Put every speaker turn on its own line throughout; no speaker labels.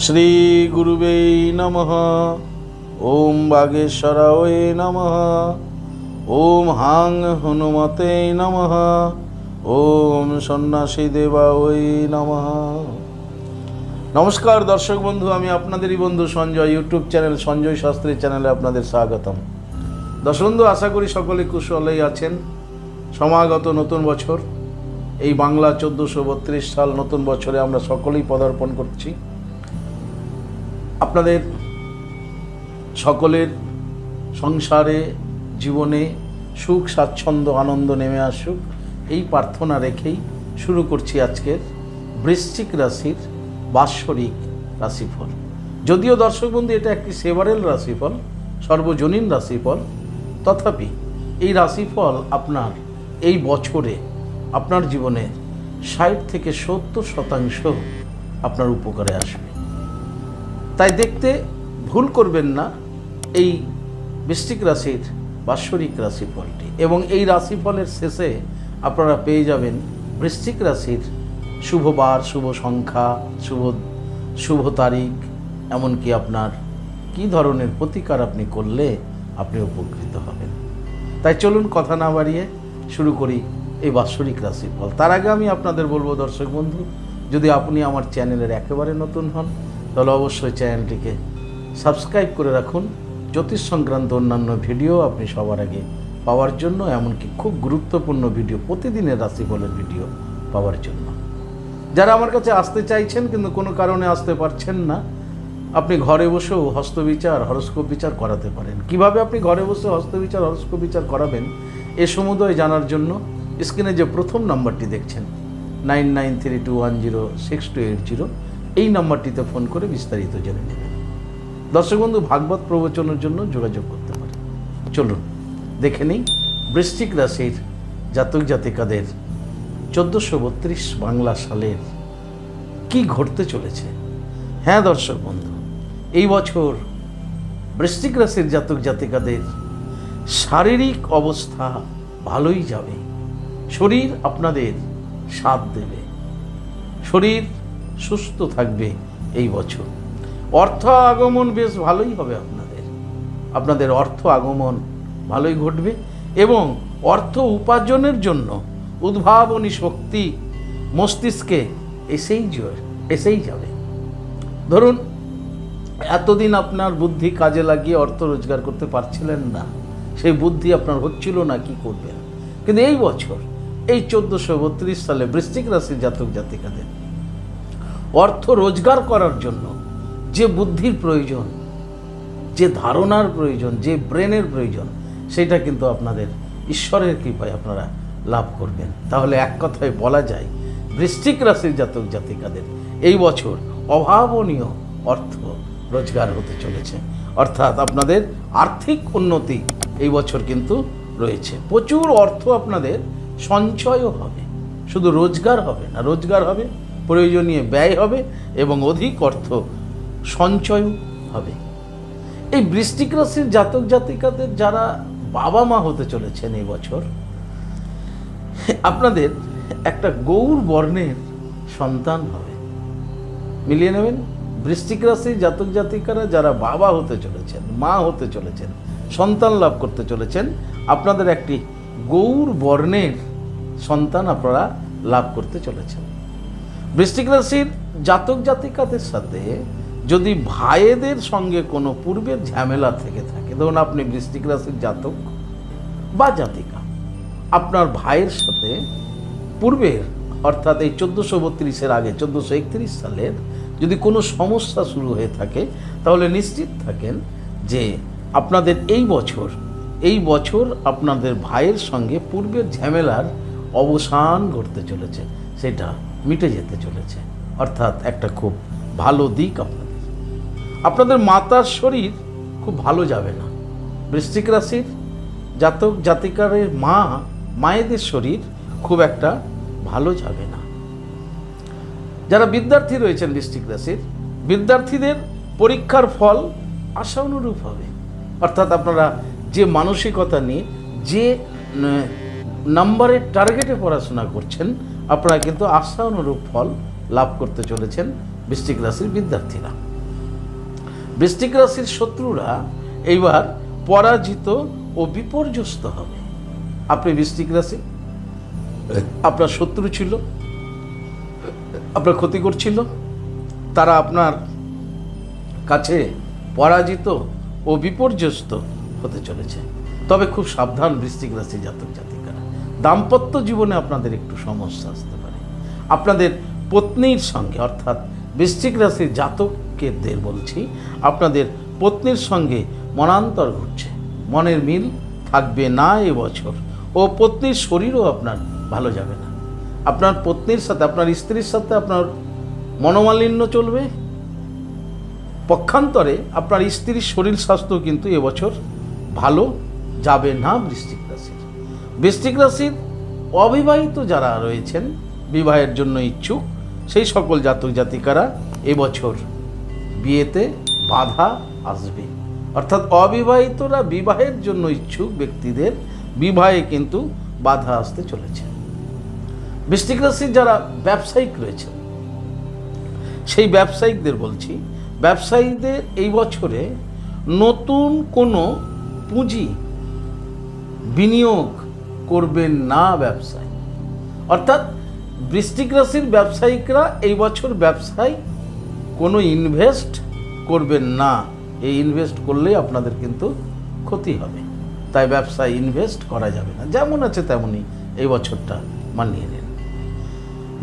শ্রীগুরুবে নমঃ। ওম বাগেশ্বরায় নমঃ। ওম হাং হনুমতে নমঃ। ওম সন্ন্যাসী দেবায় নমঃ। নমস্কার দর্শক বন্ধু, আমি আপনাদেরই বন্ধু সঞ্জয়, ইউটিউব চ্যানেল সঞ্জয় শাস্ত্রী চ্যানেলে আপনাদের স্বাগতম। দর্শক বন্ধু আশা করি সকলে কুশলেই আছেন। সমাগত নতুন বছর। এই বাংলা চোদ্দোশো বত্রিশ সাল নতুন বছরে আমরা সকলেই পদার্পণ করছি। আপনাদের সকলের সংসারে, জীবনে সুখ, স্বাচ্ছন্দ্য, আনন্দ নেমে আসুক। এই প্রার্থনা রেখেই শুরু করছি আজকের বৃশ্চিক রাশির বাৎসরিক রাশিফল। যদিও দর্শক বন্ধু, এটা একটি সেভারেল রাশিফল, সর্বজনীন রাশিফল। তথাপি এই রাশিফল আপনার এই বছরে আপনার জীবনের ষাট থেকে সত্তর শতাংশ আপনার উপকারে আসবে। তাই দেখতে ভুল করবেন না এই বৃষ্টিক রাশির বাৎসরিক রাশিফলটি। এবং এই রাশিফলের শেষে আপনারা পেয়ে যাবেন বৃশ্চিক রাশির শুভ বার, শুভ সংখ্যা, শুভ শুভ তারিখ, এমনকি আপনার কি ধরনের প্রতিকার আপনি করলে আপনি উপকৃত হবেন। তাই চলুন কথা না বাড়িয়ে শুরু করি এই বাৎসরিক রাশিফল। তার আগে আমি আপনাদের বলব দর্শক বন্ধু, যদি আপনি আমার চ্যানেলের একেবারে নতুন হন তাহলে অবশ্যই চ্যানেলটিকে সাবস্ক্রাইব করে রাখুন। জ্যোতিষ সংক্রান্ত অন্যান্য ভিডিও আপনি সবার আগে পাওয়ার জন্য, এমনকি খুব গুরুত্বপূর্ণ ভিডিও, প্রতিদিনের রাশিফলের ভিডিও পাওয়ার জন্য। যারা আমার কাছে আসতে চাইছেন কিন্তু কোনো কারণে আসতে পারছেন না, আপনি ঘরে বসেও হস্তবিচার, হরস্কোপ বিচার করাতে পারেন। কীভাবে আপনি ঘরে বসে হস্তবিচার, হরস্কোপ বিচার করাবেন, এ সমুদয় জানার জন্য স্ক্রিনে যে প্রথম নাম্বারটি দেখছেন, nine nine three two one zero six two eight zero এই নাম্বারটিতে ফোন করে বিস্তারিত জেনে নেবেন দর্শক বন্ধু ভাগবত প্রবচনের জন্য যোগাযোগ করতে পারেন চলুন, দেখে নিই বৃশ্চিক রাশির জাতক জাতিকাদের চোদ্দোশো বত্রিশ বাংলা সালের কি ঘটতে চলেছে। হ্যাঁ দর্শক বন্ধু এই বছর বৃশ্চিক রাশির জাতক জাতিকাদের শারীরিক অবস্থা ভালোই যাবে। শরীর আপনাদের সাথ দেবে। শরীর সুস্থ থাকবে এই বছর। অর্থ আগমন বেশ ভালোই হবে আপনাদের। আপনাদের অর্থ আগমন ভালোই ঘটবে এবং অর্থ উপার্জনের জন্য উদ্ভাবনী শক্তি মস্তিষ্কে এসেই এসেই যাবে। ধরুন, এতদিন আপনার বুদ্ধি কাজে লাগিয়ে অর্থ রোজগার করতে পারছিলেন না। সেই বুদ্ধি আপনার হচ্ছিল না, কি করবেন? কিন্তু এই বছর, এই চোদ্দোশো বত্রিশ সালে বৃশ্চিক রাশির জাতক জাতিকাদের অর্থ রোজগার করার জন্য যে বুদ্ধির প্রয়োজন, যে ধারণার প্রয়োজন, যে ব্রেনের প্রয়োজন, সেটা কিন্তু আপনাদের ঈশ্বরের কৃপায় আপনারা লাভ করবেন। তাহলে এক কথায় বলা যায় বৃষ্টিক রাশির জাতক জাতিকাদের এই বছর অভাবনীয় অর্থ রোজগার হতে চলেছে। অর্থাৎ আপনাদের আর্থিক উন্নতি এই বছর কিন্তু রয়েছে। প্রচুর অর্থ আপনাদের সঞ্চয়ও হবে। শুধু রোজগার হবে না, রোজগার হবে প্রয়োজনীয় ব্যয় হবে এবং অধিক অর্থ সঞ্চয়ও হবে। এই বৃষ্টিক রাশির জাতক জাতিকাদের যারা বাবা মা হতে চলেছেন এই বছর, আপনাদের একটা গৌর বর্ণের সন্তান হবে। মিলিয়ে নেবেন বৃষ্টিক রাশির জাতক জাতিকারা যারা বাবা হতে চলেছেন, মা হতে চলেছেন, সন্তান লাভ করতে চলেছেন, আপনাদের একটি গৌর বর্ণের সন্তান আপনারা লাভ করতে চলেছেন। বৃশ্চিক রাশির জাতক জাতিকাদের সাথে যদি ভাইয়েদের সঙ্গে কোনো পূর্বের ঝামেলা থেকে থাকে, ধরুন আপনি বৃশ্চিক রাশির জাতক বা জাতিকা, আপনার ভাইয়ের সাথে পূর্বের, অর্থাৎ এই চোদ্দোশো বত্রিশের আগে, চোদ্দোশো একত্রিশ সালের যদি কোনো সমস্যা শুরু হয়ে থাকে, তাহলে নিশ্চিত থাকেন যে আপনাদের এই বছর এই বছর আপনাদের ভাইয়ের সঙ্গে পূর্বের ঝামেলার অবসান ঘটতে চলেছে, সেটা মিটে যেতে চলেছে। অর্থাৎ একটা খুব ভালো দিক আপনাদের। আপনাদের মাতার শরীর খুব ভালো যাবে না। বৃশ্চিক রাশির জাতক জাতিকারের মা, মায়েদের শরীর খুব একটা ভালো যাবে না। যারা বিদ্যার্থী রয়েছেন বৃশ্চিক রাশির, বিদ্যার্থীদের পরীক্ষার ফল আশা অনুরূপ হবে। অর্থাৎ আপনারা যে মানসিকতা নিয়ে, যে নাম্বারের টার্গেটে পড়াশোনা করছেন। আপনারা কিন্তু আশা অনুরূপ ফল লাভ করতে চলেছেন বৃশ্চিক রাশির বিদ্যার্থীরা। বৃষ্টিক রাশির শত্রুরা এইবার পরাজিত ও বিপর্যস্ত হবে। আপনি বৃশ্চিক রাশি? আপনার শত্রু ছিল? আপনার ক্ষতি করছিল তারা আপনার কাছে পরাজিত ও বিপর্যস্ত হতে চলেছে। তবে খুব সাবধান বৃষ্টিক রাশি জাতক জাতিকারা দাম্পত্য জীবনে আপনাদের একটু সমস্যা আসতে পারে। আপনাদের পত্নীর সঙ্গে, অর্থাৎ বৃশ্চিক রাশির জাতকদের বলছি, আপনাদের পত্নীর সঙ্গে মনান্তর ঘটছে। মনের মিল থাকবে না এবছর। ও পত্নীর শরীরও আপনার ভালো যাবে না। আপনার পত্নীর সাথে, আপনার স্ত্রীর সাথে আপনার মনোমালিন্য চলবে। পক্ষান্তরে আপনার স্ত্রীর শরীর স্বাস্থ্য কিন্তু এবছর ভালো যাবে না বৃশ্চিক রাশির। বৃশ্চিক রাশির অবিবাহিত যারা রয়েছেন, বিবাহের জন্য ইচ্ছুক, সেই সকল জাতক জাতিকারা এবছর বিয়েতে বাধা আসবে। অর্থাৎ অবিবাহিতরা বিবাহের জন্য ইচ্ছুক ব্যক্তিদের বিবাহে কিন্তু বাধা আসতে চলেছে। বৃষ্টিক রাশির যারা ব্যবসায়িক রয়েছেন, সেই ব্যবসায়িকদের বলছি, ব্যবসায়ীদের এই বছরে নতুন কোনো পুঁজি বিনিয়োগ করবেন না ব্যবসায়। অর্থাৎ বৃষ্টিক রাশির ব্যবসায়িকরা এই বছর ব্যবসায় কোনো ইনভেস্ট করবেন না। এই ইনভেস্ট করলেই আপনাদের কিন্তু ক্ষতি হবে। তাই ব্যবসায় ইনভেস্ট করা যাবে না। যেমন আছে তেমনই এই বছরটা মানিয়ে নিন।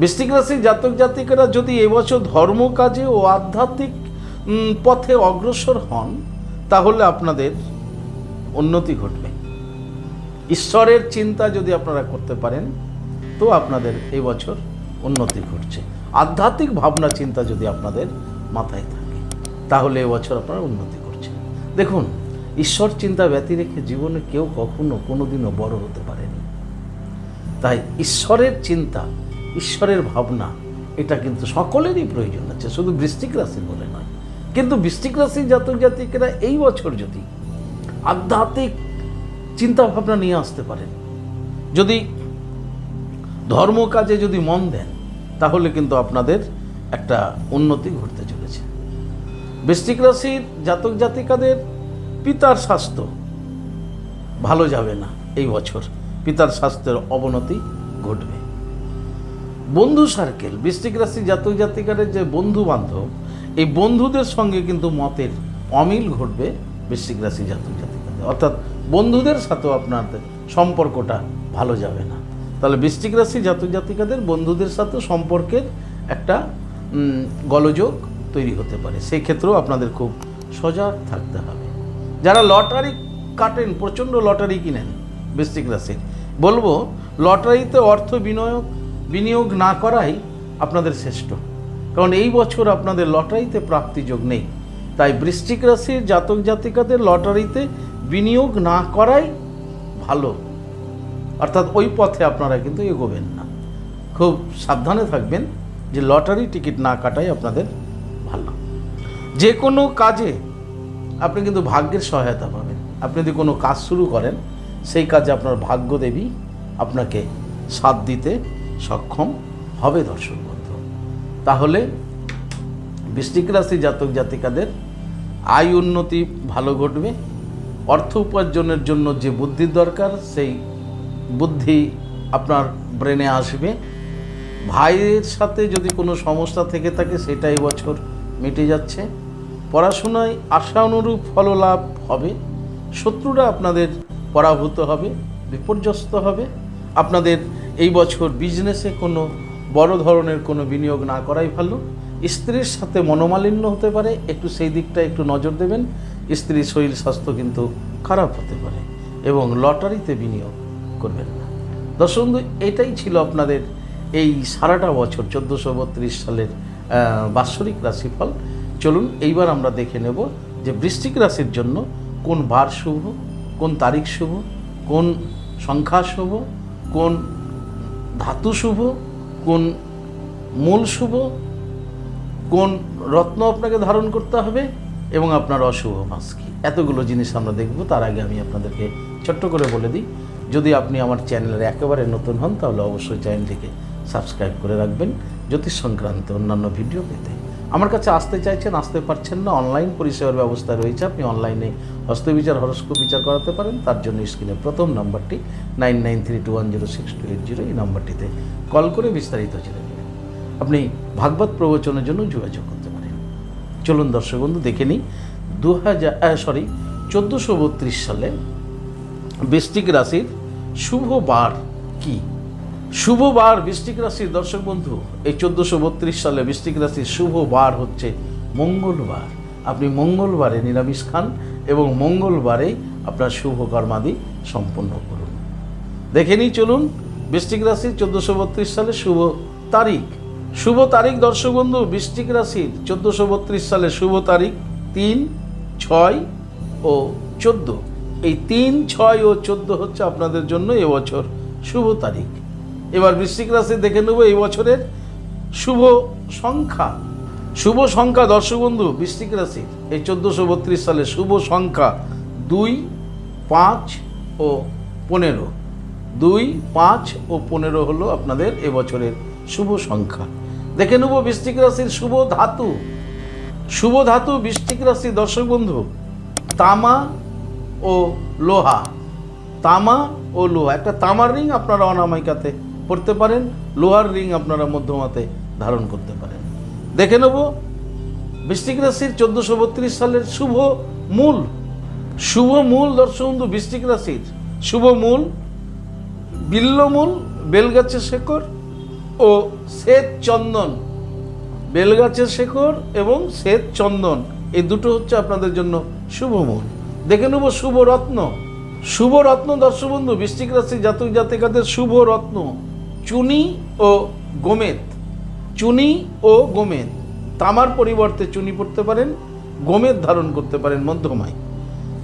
বৃষ্টিক রাশির জাতক জাতিকেরা যদি এবছর ধর্ম কাজে ও আধ্যাত্মিক পথে অগ্রসর হন, তাহলে আপনাদের উন্নতি ঘটবে। ঈশ্বরের চিন্তা যদি আপনারা করতে পারেন, তো আপনাদের এই বছর উন্নতি ঘটছে। আধ্যাত্মিক ভাবনা চিন্তা যদি আপনাদের মাথায় থাকে, তাহলে এবছর আপনারা উন্নতি করছেন। দেখুন, ঈশ্বর চিন্তা ব্যতি রেখে জীবনে কেউ কখনো কোনোদিনও বড় হতে পারেনি। তাই ঈশ্বরের চিন্তা, ঈশ্বরের ভাবনা, এটা কিন্তু সকলেরই প্রয়োজন আছে। শুধু বৃষ্টিক রাশি বলে নয়। কিন্তু বৃষ্টিক রাশির জাতক জাতিকেরা এই বছর যদি আধ্যাত্মিক চিন্তা ভাবনা নিয়ে আসতে পারেন। যদি ধর্ম কাজে যদি মন দেন, তাহলে কিন্তু আপনাদের একটা উন্নতি ঘটতে চলেছে। বৃষ্টিক রাশির জাতক জাতিকাদের পিতার স্বাস্থ্য ভালো যাবে না এই বছর। পিতার স্বাস্থ্যের অবনতি ঘটবে। বন্ধু সার্কেল বৃশ্চিক রাশি জাতক জাতিকারের যে বন্ধু বান্ধব, এই বন্ধুদের সঙ্গে কিন্তু মতের অমিল ঘটবে বৃশ্চিক রাশি জাতক জাতিকাদের। অর্থাৎ বন্ধুদের সাথেও আপনাদের সম্পর্কটা ভালো যাবে না। তাহলে বৃশ্চিক রাশি জাতক জাতিকাদের বন্ধুদের সাথে সম্পর্কের একটা গলযোগ তৈরি হতে পারে। সেই ক্ষেত্রেও আপনাদের খুব সজাগ থাকতে হবে। যারা লটারি কাটেন, প্রচণ্ড লটারি কিনেন বৃশ্চিক রাশির, বলব লটারিতে অর্থ বিনিয়োগ বিনিয়োগ না করাই আপনাদের শ্রেষ্ঠ। কারণ এই বছর আপনাদের লটারিতে প্রাপ্তিযোগ নেই। তাই বৃশ্চিক রাশির জাতক জাতিকাদের লটারিতে বিনিয়োগ না করাই ভালো। অর্থাৎ ওই পথে আপনারা কিন্তু এগোবেন না। খুব সাবধানে থাকবেন যে লটারি টিকিট না কাটাই আপনাদের ভালো। যে কোনো কাজে আপনি কিন্তু ভাগ্যের সহায়তা পাবেন। আপনি যদি কোনো কাজ শুরু করেন, সেই কাজে আপনার ভাগ্য দেবী আপনাকে সাথ দিতে সক্ষম হবে দর্শক বন্ধু। তাহলে বৃষ্টিক রাশি জাতক জাতিকাদের আয় উন্নতি ভালো ঘটবে। অর্থ উপার্জনের জন্য যে বুদ্ধির দরকার, সেই বুদ্ধি আপনার ব্রেনে আসবে। ভাইয়ের সাথে যদি কোনো সমস্যা থেকে থাকে সেটা বছর মিটে যাচ্ছে। পড়াশোনায় আশা অনুরূপ ফললাভ হবে। শত্রুরা আপনাদের পরাভূত হবে, বিপর্যস্ত হবে। আপনাদের এই বছর বিজনেসে কোনো বড় ধরনের কোনো বিনিয়োগ না করাই ভালো। স্ত্রীর সাথে মনোমালিন্য হতে পারে, একটু সেই দিকটা একটু নজর দেবেন, স্ত্রীর শরীর স্বাস্থ্য কিন্তু খারাপ হতে পারে এবং লটারিতে বিনিয়োগ করবেন না। দর্শক এটাই ছিল আপনাদের এই সারাটা বছর, চোদ্দোশো বত্রিশ সালের বাৎসরিক রাশিফল। চলুন, এইবার আমরা দেখে নেব যে বৃশ্চিক রাশির জন্য কোন বার শুভ, কোন তারিখ শুভ, কোন সংখ্যা শুভ, কোন ধাতু শুভ, কোন মূল শুভ কোন রত্ন আপনাকে ধারণ করতে হবে এবং আপনার অশুভ মাস কি? এতগুলো জিনিস আমরা দেখব, তার আগে আমি আপনাদেরকে ছোট্ট করে বলে দিই। যদি আপনি আমার চ্যানেলের একেবারে নতুন হন, তাহলে অবশ্যই চ্যানেলটিকে সাবস্ক্রাইব করে রাখবেন জ্যোতিষ সংক্রান্ত অন্যান্য ভিডিও পেতে। আমার কাছে আসতে চাইছেন, আসতে পারছেন না, অনলাইন পরিষেবার ব্যবস্থা রয়েছে, আপনি অনলাইনে হস্তবিচার, হরস্কোপ বিচার করাতে পারেন, তার জন্য স্ক্রিনে প্রথম নম্বরটি nine nine three two one zero six two eight zero এই নম্বরটিতে কল করে বিস্তারিত জেনে আপনি ভাগবত প্রবচনের জন্য যোগাযোগ করতে পারেন। চলুন দর্শক বন্ধু, দেখে নিই। দু হাজার সরি চোদ্দোশো বত্রিশ সালে বৃষ্টিক রাশির শুভ বার কি? শুভ বার বৃষ্টিক রাশির দর্শক বন্ধু, এই চোদ্দোশো বত্রিশ সালে বৃষ্টিক রাশির শুভ বার হচ্ছে মঙ্গলবার। আপনি মঙ্গলবারে নিরামিষ খান এবং মঙ্গলবারে আপনার শুভ কর্মাদি সম্পন্ন করুন। দেখে নিই, চলুন। বৃষ্টিক রাশির চোদ্দোশো বত্রিশ সালে শুভ তারিখ। শুভ তারিখ দর্শক বন্ধু, বৃশ্চিক রাশির চোদ্দোশো বত্রিশ সালে শুভ তারিখ, তিন, ছয় ও চোদ্দ। এই তিন, ছয় ও চোদ্দ হচ্ছে আপনাদের জন্য এবছর শুভ তারিখ। এবার বৃশ্চিক রাশি দেখে নেব এই বছরের শুভ সংখ্যা। শুভ সংখ্যা দর্শক বন্ধু, বৃশ্চিক রাশির এই চোদ্দোশো বত্রিশ সালে শুভ সংখ্যা দুই, পাঁচ ও পনেরো। দুই, পাঁচ ও পনেরো হলো আপনাদের এবছরের শুভ সংখ্যা। দেখে নেব বৃশ্চিক রাশির শুভ ধাতু। শুভ ধাতু বৃশ্চিক রাশি, দর্শক বন্ধু, তামা ও লোহা। তামা ও লোহা। একটা তামার রিং আপনারা অনামিকাতে পড়তে পারেন, লোহার রিং আপনারা মধ্যমাতে ধারণ করতে পারেন। দেখে নেব বৃশ্চিক রাশির চোদ্দোশো বত্রিশ সালের শুভ মূল। শুভ মূল, দর্শক বন্ধু বৃশ্চিক রাশির শুভ মূল বিল্লমূল বেলগাছের শেকড় ও শ্বেত চন্দন, বেলগাছের শেকড় এবং শ্বেত চন্দন, এই দুটো হচ্ছে আপনাদের জন্য শুভ মূল দেখে নেব শুভ রত্ন শুভ রত্ন দর্শক বন্ধু বৃশ্চিক রাশি জাতক জাতিকাদের শুভ রত্ন চুনি ও গোমেদ চুনি ও গোমেদ তামার পরিবর্তে চুনি পড়তে পারেন গোমেদ ধারণ করতে পারেন মধ্যমায়।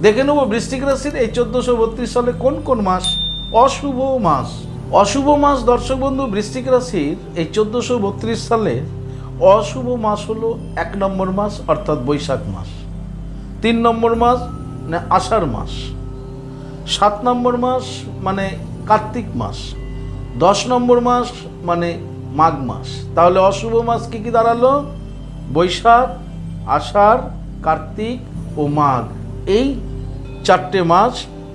দেখে নেব বৃশ্চিক রাশির এই চোদ্দোশো বত্রিশ সালে কোন কোন মাস অশুভ মাস? অশুভ মাস, দর্শক বন্ধু, বৃশ্চিক রাশির এই চোদ্দোশো বত্রিশ সালে অশুভ মাস হলো এক নম্বর মাস, অর্থাৎ বৈশাখ মাস। তিন নম্বর মাস মানে আষাঢ় মাস। সাত নম্বর মাস মানে কার্তিক মাস। দশ নম্বর মাস মানে মাঘ মাস। তাহলে অশুভ মাস কি কি দাঁড়াল? বৈশাখ, আষাঢ়, কার্তিক ও মাঘ। এই চারটে মাস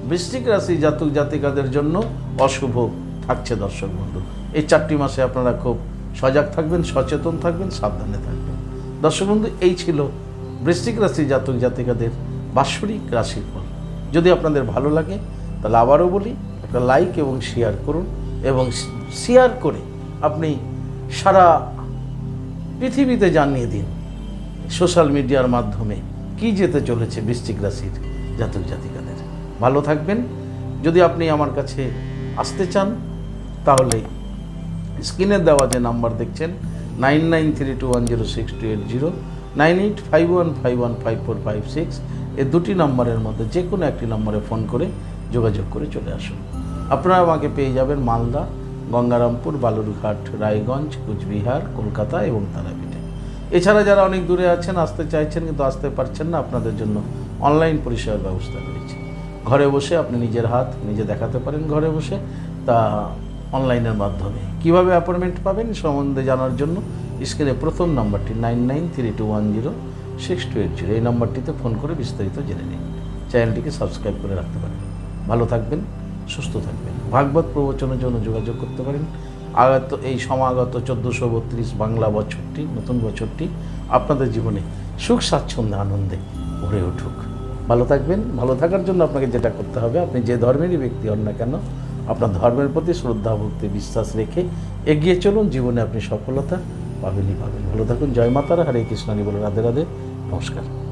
বৃশ্চিক রাশি জাতক জাতিকাদের জন্য অশুভ। থাকছে দর্শক বন্ধু। এই চারটি মাসে আপনারা খুব সজাগ থাকবেন, সচেতন থাকবেন, সাবধানে থাকবেন। দর্শক বন্ধু, এই ছিল বৃশ্চিক রাশি জাতক জাতিকাদের বাৎসরিক রাশিফল। যদি আপনাদের ভালো লাগে, তাহলে আবারও বলি, একটা লাইক এবং শেয়ার করুন এবং শেয়ার করে আপনি সারা পৃথিবীতে জানিয়ে দিন সোশ্যাল মিডিয়ার মাধ্যমে কি যেতে চলেছে বৃশ্চিক রাশির জাতক জাতিকাদের। ভালো থাকবেন। যদি আপনি আমার কাছে আসতে চান তাহলে স্ক্রিনে দেওয়া যে নাম্বার দেখছেন nine nine three two one zero six two eight zero nine eight five one five one five four five six এই দুটি নম্বরের মধ্যে যে কোনো একটি নম্বরে ফোন করে যোগাযোগ করে চলে আসুন। আপনারা আমাকে পেয়ে যাবেন মালদা, গঙ্গারামপুর, বালুরঘাট, রায়গঞ্জ, কুচবিহার, কলকাতা এবং তারাপীঠে। এছাড়া যারা অনেক দূরে আছেন, আসতে চাইছেন কিন্তু আসতে পারছেন না, আপনাদের জন্য অনলাইন পরিষেবার ব্যবস্থা রয়েছে ঘরে বসে আপনি নিজের হাত নিজে দেখাতে পারেন ঘরে বসে, তা অনলাইনের মাধ্যমে। কীভাবে অ্যাপয়েন্টমেন্ট পাবেন সম্বন্ধে জানার জন্য স্ক্রিনে প্রথম নাম্বারটি nine nine three two one zero six two eight zero এই নাম্বারটিতে ফোন করে বিস্তারিত জেনে নিন। চ্যানেলটিকে সাবস্ক্রাইব করে রাখতে পারেন। ভালো থাকবেন, সুস্থ থাকবেন। ভাগবত প্রবচনের জন্য যোগাযোগ করতে পারেন। আগত এই সমাগত চোদ্দোশো বত্রিশ বাংলা বছরটি, নতুন বছরটি আপনাদের জীবনে সুখ, স্বাচ্ছন্দ্যে, আনন্দে ভরে উঠুক। ভালো থাকবেন, ভালো থাকার জন্য আপনাকে যেটা করতে হবে, আপনি যে ধর্মেরই ব্যক্তি হন না কেন আপনার ধর্মের প্রতি শ্রদ্ধা, ভক্তি, বিশ্বাস রেখে এগিয়ে চলুন। জীবনে আপনি সফলতা পাবেনই পাবেন। ভালো থাকুন। জয় মাতারা। হরে কৃষ্ণানি বলে রাধে রাধে। নমস্কার।